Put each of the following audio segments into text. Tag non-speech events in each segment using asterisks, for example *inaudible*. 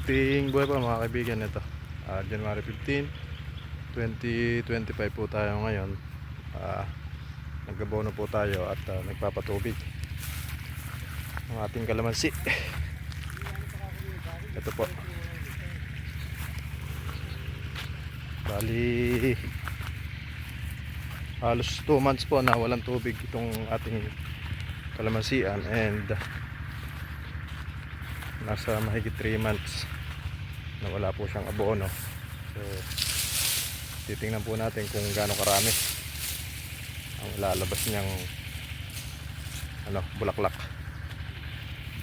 Mabuting buhay pa mga kaibigan ito. Ah, January 15, 2025 po tayo ngayon. Ah, nagabono po tayo at ah, nagpapatubig ang ating kalamansi. Ito po. Bali halos 2 months po na walang tubig itong ating kalamansian and nasa mahigit 3 months na wala po siyang abono so titingnan po natin kung gaano karami ang lalabas niyang ano, bulaklak.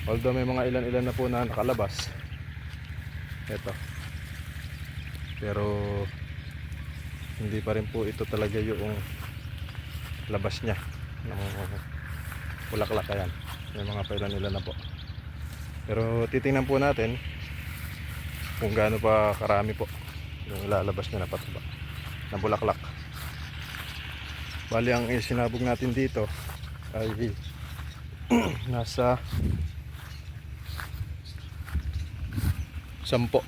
Although may mga ilan-ilan na po na nakalabas. Ito pero hindi pa rin po ito talaga yung labas niya ng bulaklak. Ayan. May mga pailan nila na po. Pero titingnan po natin kung gaano pa karami po yung ilalabas niya na pataba na bulaklak. Bali ang sinabog natin dito ay *clears throat* nasa sampo.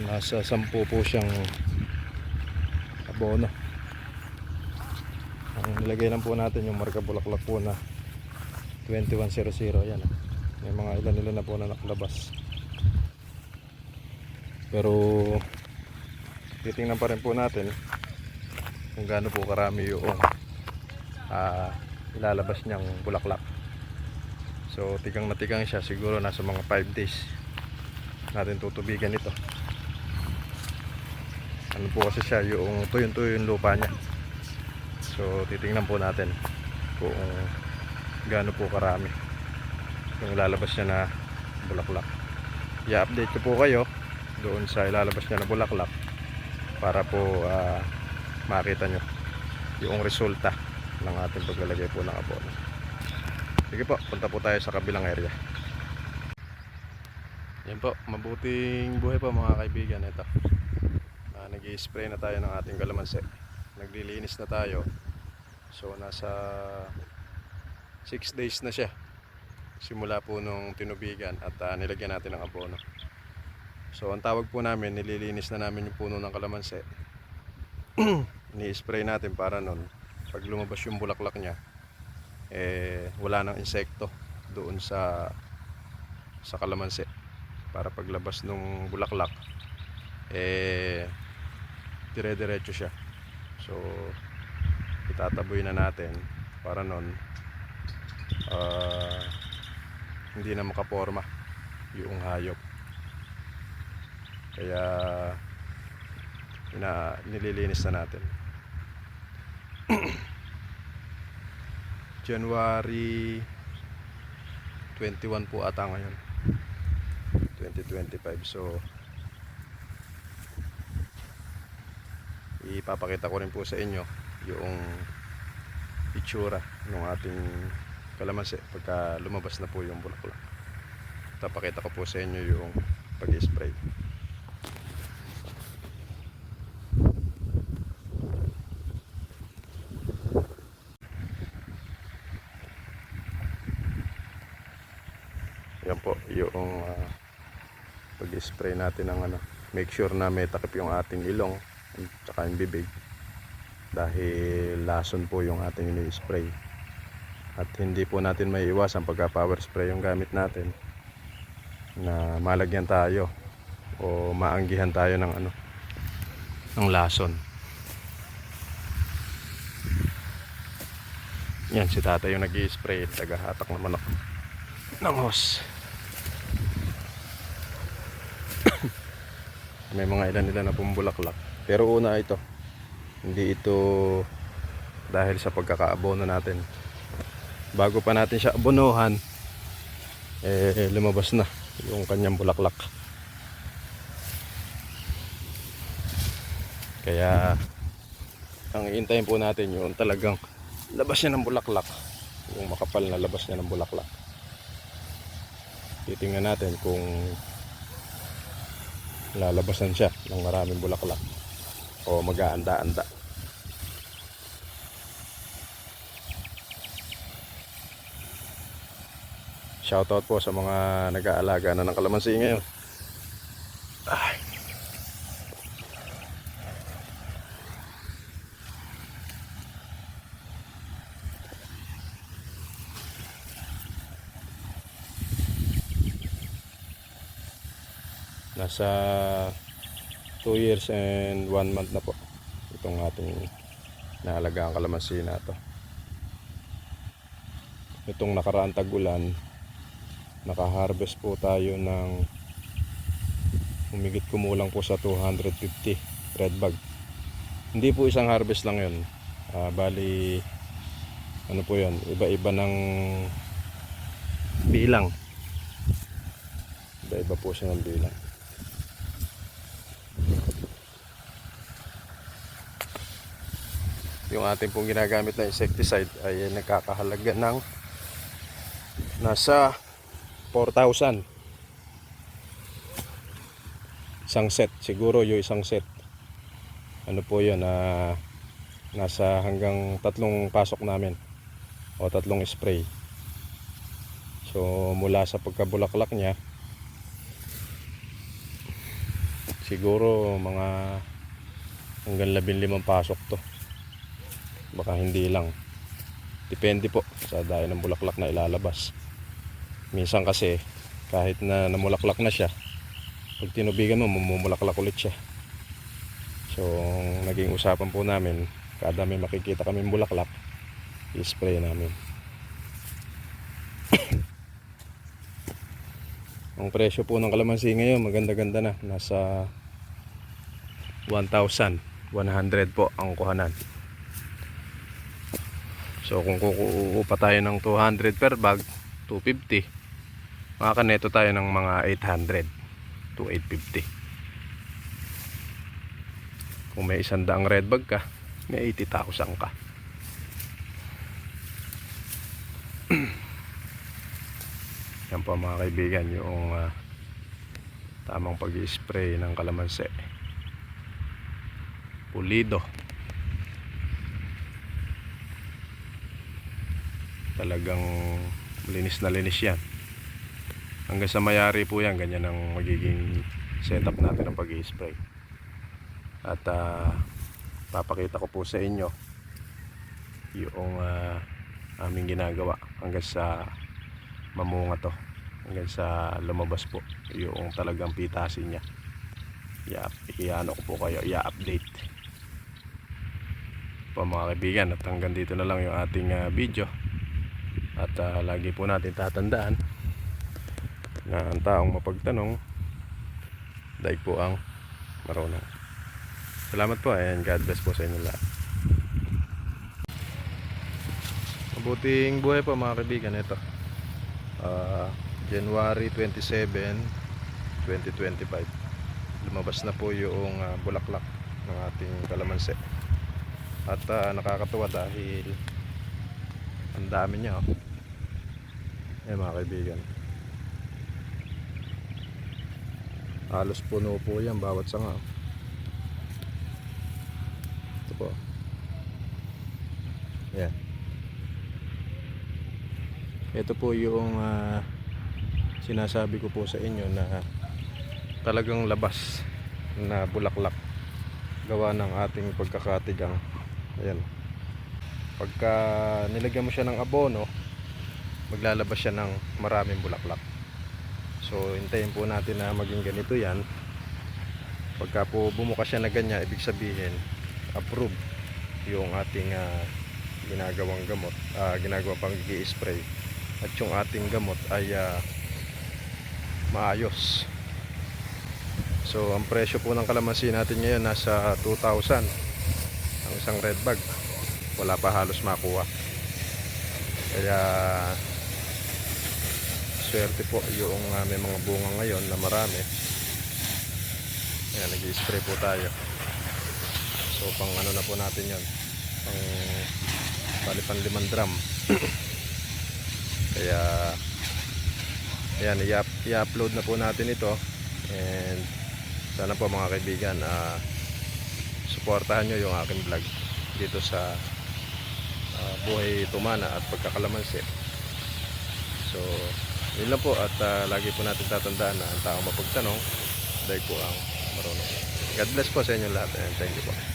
Nasa sampo po siyang abono. Ang nilagay lang po natin yung marka bulaklak po na 2100 yan. May mga ilan nila na po na nakalabas pero titingnan pa rin po natin kung gaano po karami yung ah, ilalabas niyang bulaklak. So tigang na tigang siya siguro nasa mga 5 days natin tutubigan ito. Ano po kasi siya yung tuyon tuyo yung lupa niya. So titingnan po natin kung gaano po karami yung ilalabas niya na bulaklak. I-update ko po kayo doon sa ilalabas niya na bulaklak para po ah, makita nyo yung resulta ng ating paglalagay po ng abono. Sige po punta po tayo sa kabilang area. Yan po mabuting buhay po mga kaibigan. Ito. Uh, nag spray na tayo ng ating kalamansi. Naglilinis na tayo. So nasa 6 days na siya simula po nung tinubigan at ah, nilagyan natin ng abono so ang tawag po namin nililinis na namin yung puno ng kalamansi. *clears throat* Ni-spray natin para nun pag lumabas yung bulaklak niya eh wala nang insekto doon sa sa kalamansi. Para paglabas nung bulaklak eh dire-diretso siya. So itataboy na natin para nun ah, hindi na makaporma yung hayop kaya ina, nililinis na natin. *clears throat* January 21 po ata ngayon. 2025 so ipapakita ko rin po sa inyo yung itsura ng ating kalamansi pagka lumabas na po yung bulaklak. Tapakita ko po sa inyo yung pag-spray yan po yung ah, pag-spray natin ng ano make sure na may takip yung ating ilong at saka yung bibig. Dahil lason po yung ating ini-spray. At hindi po natin may iwasan pagka power spray yung gamit natin na malagyan tayo o maanggihan tayo ng ano ng lason. Yan si tatay yung nag spray tagahatak ng manok. Ng hose may mga ilan nila na pumbulaklak pero una ito hindi ito dahil sa pagkakaabono natin. Bago pa natin siya abonohan eh lumabas na yung kanyang bulaklak. Kaya ang iintayin po natin yung talagang labas niya ng bulaklak. Yung makapal na labas niya ng bulaklak. Titingnan natin kung lalabasan siya ng maraming bulaklak o mag-aanda-anda. Shoutout po sa mga nag-aalaga na ng kalamansi ngayon Nasa 2 years and 1 month na po itong ating naalagaan kalamansi na to. Itong nakaraang tag-ulan, nakaharvest po tayo ng humigit kumulang po sa 250 red bag. Hindi po isang harvest lang yun. Ah, bali, ano po yun, iba-iba ng bilang. Iba-iba po siya ng bilang. Yung ating pong ginagamit na insecticide ay nagkakahalaga ng nasa 4,000 isang set. Siguro yung isang set. Ano po yun na nasa hanggang tatlong pasok namin o tatlong spray. So mula sa pagkabulaklak niya siguro mga hanggang labing limang pasok to baka hindi lang. Depende po sa dahil ng bulaklak na ilalabas. Minsan kasi kahit na namulaklak na siya pag tinubigan mo mamumulaklak ulit siya. So naging usapan po namin kada may makikita kami bulaklak i-spray namin. *coughs* Ang presyo po ng kalamansi ngayon maganda-ganda na. Nasa 1,100 po ang kuhanan so kung kukuha pa tayo ng 200 per bag 250 Makakaneto tayo ng mga 800 to 850. Kung may isang daang red bag ka, may 80,000 ka. *clears throat* Yan po mga kaibigan, yung ah, tamang pag-spray ng kalamansi. Pulido. Talagang linis na linis yan. Hanggang sa mayari po yan ganyan ang magiging setup natin ng pag spray at ah, papakita ko po sa inyo yung ah, aming ginagawa hanggang sa mamunga to. Hanggang sa lumabas po yung talagang pitasin niya. I-ano ko po kayo i-update. Po mga kaibigan at hanggang dito na lang yung ating ah, video at ah, lagi po natin tatandaan na ang taong mapagtanong daig po ang marunong. Salamat po and God bless po sa inyo lahat. Mabuting buhay po mga kaibigan. Ito Ah, January 27 2025 lumabas na po yung ah, bulaklak ng ating kalamansi. At ah, nakakatuwa dahil ang dami niya oh. Ayan mga kaibigan. Halos puno po yan bawat sanga. Ito po. Yan. Ito po yung ah, sinasabi ko po sa inyo na talagang labas na bulaklak. Gawa ng ating pagkakatigang. Ayan. Pagka nilagyan mo siya ng abono maglalabas siya ng maraming bulaklak So, hintayin po natin na maging ganito yan. Pagka po bumuka siya na ganyan, ibig sabihin, approve yung ating ah, ginagawang gamot, ah, ginagawang pang spray At yung ating gamot ay ah, maayos. So, ang presyo po ng kalamansi natin ngayon nasa 2,000 ang isang red bag. Wala pa halos makuha. Kaya swerte po yung uh, may mga bunga ngayon na marami. Ayan nag spray po tayo. So pang ano na po natin yon pang bali pang limang drum. *coughs* Kaya ayan i-upload na po natin ito. And sana po mga kaibigan uh, suportahan nyo yung aking vlog dito sa uh, buhay tumana at pagkakalamansi. So yun lang po at ah, lagi po natin tatandaan na ang taong mapagtanong dahil po ang marunong. God bless po sa inyo lahat and thank you po.